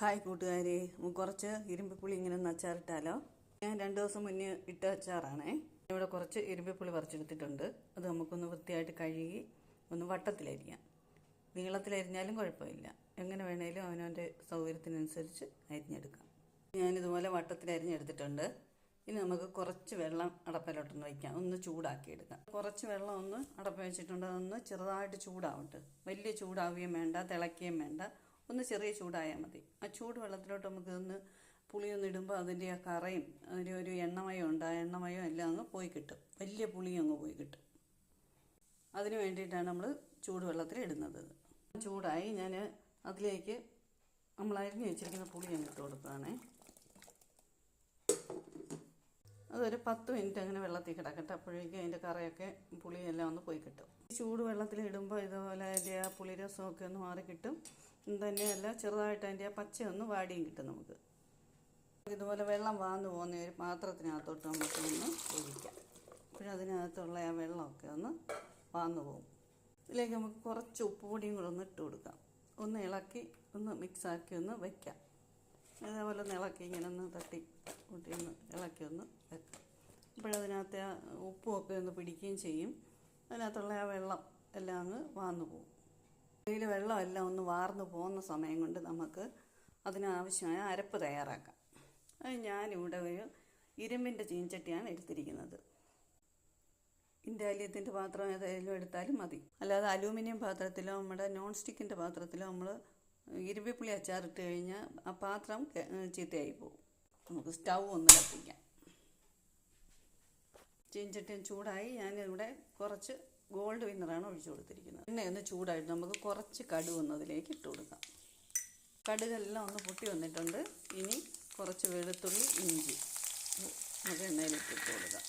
Hi കൂട്ടുകാരെ. കുറച്ച് ഇരുമ്പിപ്പുളി ഇങ്ങനെ ഒന്ന് അച്ചാറിട്ടാലോ? ഞാൻ രണ്ട് ദിവസം മുന്നേ ഇട്ട അച്ചാറാണേ. ഇവിടെ കുറച്ച് ഇരുമ്പിപ്പുളി പറിച്ചെടുത്തിട്ടുണ്ട്. അത് നമുക്കൊന്ന് വൃത്തിയായിട്ട് കഴുകി ഒന്ന് വട്ടത്തിലരിയാം. നീളത്തിലരിഞ്ഞാലും കുഴപ്പമില്ല. എങ്ങനെ വേണേലും അവനവന്റെ സൗകര്യത്തിനനുസരിച്ച് അരിഞ്ഞെടുക്കാം. ഞാനിതുപോലെ വട്ടത്തിൽ അരിഞ്ഞെടുത്തിട്ടുണ്ട് ഇനി നമുക്ക് കുറച്ച് വെള്ളം അടപ്പിലോട്ടൊന്ന് വയ്ക്കാം. ഒന്ന് ചൂടാക്കി എടുക്കാം കുറച്ച് വെള്ളം ഒന്ന് അടപ്പ വെച്ചിട്ടുണ്ട്. അതൊന്ന് ചെറുതായിട്ട് ചൂടാവട്ടെ. വലിയ ചൂടാവുകയും വേണ്ട തിളയ്ക്കുകയും വേണ്ട. ഒന്ന് ചെറിയ ചൂടായാൽ മതി. ആ ചൂട് വെള്ളത്തിലോട്ട് നമുക്ക് ഒന്ന് പുളിയൊന്ന് ഇടുമ്പോൾ അതിന്റെ ആ കറയും അതിന്റെ ഒരു എണ്ണമയം ഉണ്ട് ആ എണ്ണമയം എല്ലാം അങ്ങ് പോയി കിട്ടും. വലിയ പുളിയും അങ്ങ് പോയി കിട്ടും. അതിന് വേണ്ടിയിട്ടാണ് നമ്മൾ ചൂടുവെള്ളത്തിൽ ഇടുന്നത്. ചൂടായി ഞാൻ അതിലേക്ക് നമ്മൾ അരിഞ്ഞു വെച്ചിരിക്കുന്ന പുളി അങ്ങ് ഇട്ട് കൊടുക്കുകയാണേ. അതൊരു പത്ത് മിനിറ്റ് അങ്ങനെ വെള്ളത്തിൽ കിടക്കട്ടെ. അപ്പോഴേക്കും അതിന്റെ കറയൊക്കെ പുളിയെല്ലാം ഒന്ന് പോയി കിട്ടും. ചൂട് വെള്ളത്തിൽ ഇടുമ്പോൾ ഇതുപോലെ അതിന്റെ ആ പുളി രസമൊക്കെ ഒന്ന് മാറി കിട്ടും. തന്നെയല്ല ചെറുതായിട്ട് അതിന്റെ ആ പച്ച ഒന്ന് വാടിയും കിട്ടും നമുക്ക്. ഇതുപോലെ വെള്ളം വാർന്നു പോകുന്ന ഒരു പാത്രത്തിനകത്തോട്ട് നമുക്ക് ഒന്ന് ഒഴിക്കാം. അപ്പോഴതിനകത്തുള്ള ആ വെള്ളമൊക്കെ ഒന്ന് വാർന്നു പോകും. ഇതിലേക്ക് നമുക്ക് കുറച്ച് ഉപ്പ് പൊടിയും കൂടെ ഒന്ന് ഇട്ട് കൊടുക്കാം. ഒന്ന് ഇളക്കി ഒന്ന് മിക്സാക്കി ഒന്ന് വയ്ക്കാം അതേപോലെ ഒന്ന് ഇളക്കി ഇങ്ങനെ ഒന്ന് തട്ടി കൂട്ടി ഒന്ന് ഇളക്കി ഒന്ന് വെക്കാം. അപ്പോഴതിനകത്തെ ഉപ്പുമൊക്കെ ഒന്ന് പിടിക്കുകയും ചെയ്യും. അതിനകത്തുള്ള ആ വെള്ളം എല്ലാം അങ്ങ് വാർന്നു പോകും. വെള്ളം എല്ലാം ഒന്ന് വാർന്നു പോകുന്ന സമയം കൊണ്ട് നമുക്ക് അതിനാവശ്യമായ അരപ്പ് തയ്യാറാക്കാം. അത് ഞാനിവിടെ ഒരു ഇരുമ്പിന്റെ ചീഞ്ചട്ടിയാണ് എടുത്തിരിക്കുന്നത്. ഇൻഡാലിയത്തിന്റെ പാത്രം ഏതായാലും എടുത്താലും മതി. അല്ലാതെ അലൂമിനിയം പാത്രത്തിലോ നമ്മുടെ നോൺ സ്റ്റിക്കിന്റെ പാത്രത്തിലോ നമ്മൾ ഇരുമ്പിപ്പുളി അച്ചാറിട്ട് കഴിഞ്ഞാൽ ആ പാത്രം ചീത്തയായി പോകും. നമുക്ക് സ്റ്റൗ ഒന്ന് കത്തിക്കാം. ചീൻചട്ടി ചൂടായി ഞാനിവിടെ കുറച്ച് ഗോൾഡ് വിന്നറാണ് ഒഴിച്ചു കൊടുത്തിരിക്കുന്നത്. എണ്ണ ഒന്ന് ചൂടായിട്ട് നമുക്ക് കുറച്ച് കടുക് ഒന്ന് അതിലേക്ക് ഇട്ട് കൊടുക്കാം. കടുകെല്ലാം ഒന്ന് പൊട്ടി വന്നിട്ടുണ്ട്. ഇനി കുറച്ച് വെളുത്തുള്ളി ഇഞ്ചി നമുക്ക് എണ്ണയിലേക്ക് ഇട്ട് കൊടുക്കാം.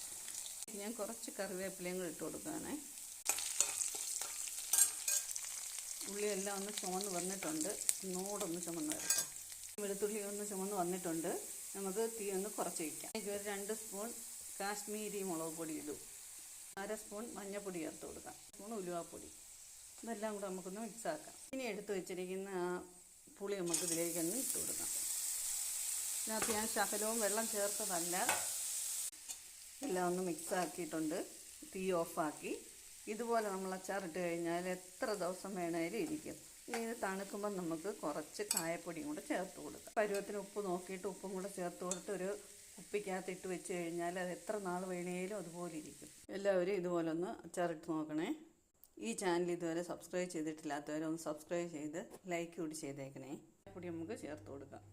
ഞാൻ കുറച്ച് കറിവേപ്പിലയും കൂടെ ഇട്ട് കൊടുക്കുകയാണേ. ഉള്ളിയെല്ലാം ഒന്ന് ചുമന്ന് വന്നിട്ടുണ്ട്. ഒന്നുകൂടൊന്ന് ചുമന്ന് വരട്ടെ. വെളുത്തുള്ളി ഒന്ന് ചുമന്ന് വന്നിട്ടുണ്ട്. നമുക്ക് തീ ഒന്ന് കുറച്ച് വയ്ക്കാം എനിക്ക് ഒരു രണ്ട് സ്പൂൺ കാശ്മീരി മുളക് പൊടി ഇടും. അര സ്പൂൺ മഞ്ഞൾപ്പൊടി ചേർത്ത് കൊടുക്കാം. സ്പൂൺ ഉലുവാപ്പൊടി. ഇതെല്ലാം കൂടെ നമുക്കൊന്ന് മിക്സാക്കാം ഇനി എടുത്ത് വെച്ചിരിക്കുന്ന ആ പുളി നമുക്ക് ഇതിലേക്ക് ഒന്ന് ഇട്ട് കൊടുക്കാം. ഇതിനകത്ത് ഞാൻ ശകലവും വെള്ളം ചേർത്തതല്ല. എല്ലാം ഒന്ന് മിക്സാക്കിയിട്ടുണ്ട് തീ ഓഫാക്കി ഇതുപോലെ നമ്മൾ അച്ചാറിട്ട് കഴിഞ്ഞാൽ എത്ര ദിവസം വേണേലും ഇരിക്കും. ഇനി ഇത് തണുക്കുമ്പോൾ നമുക്ക് കുറച്ച് കായപ്പൊടിയും കൂടെ ചേർത്ത് കൊടുക്കാം. പരുവത്തിന് ഉപ്പ് നോക്കിയിട്ട് ഉപ്പും കൂടെ ചേർത്ത് കൊടുത്ത് ഒരു കുപ്പിക്കകത്ത് ഇട്ട് വെച്ച് കഴിഞ്ഞാൽ അത് എത്ര നാൾ വേണേലും അതുപോലെ ഇരിക്കും. എല്ലാവരും ഇതുപോലെ ഒന്ന് അച്ചാറിട്ട് നോക്കണേ. ഈ ചാനൽ ഇതുവരെ സബ്സ്ക്രൈബ് ചെയ്തിട്ടില്ലാത്തവരെ ഒന്ന് സബ്സ്ക്രൈബ് ചെയ്ത് ലൈക്ക് കൂടി ചെയ്തേക്കണേ. കൂടി നമുക്ക് ചേർത്ത് കൊടുക്കാം.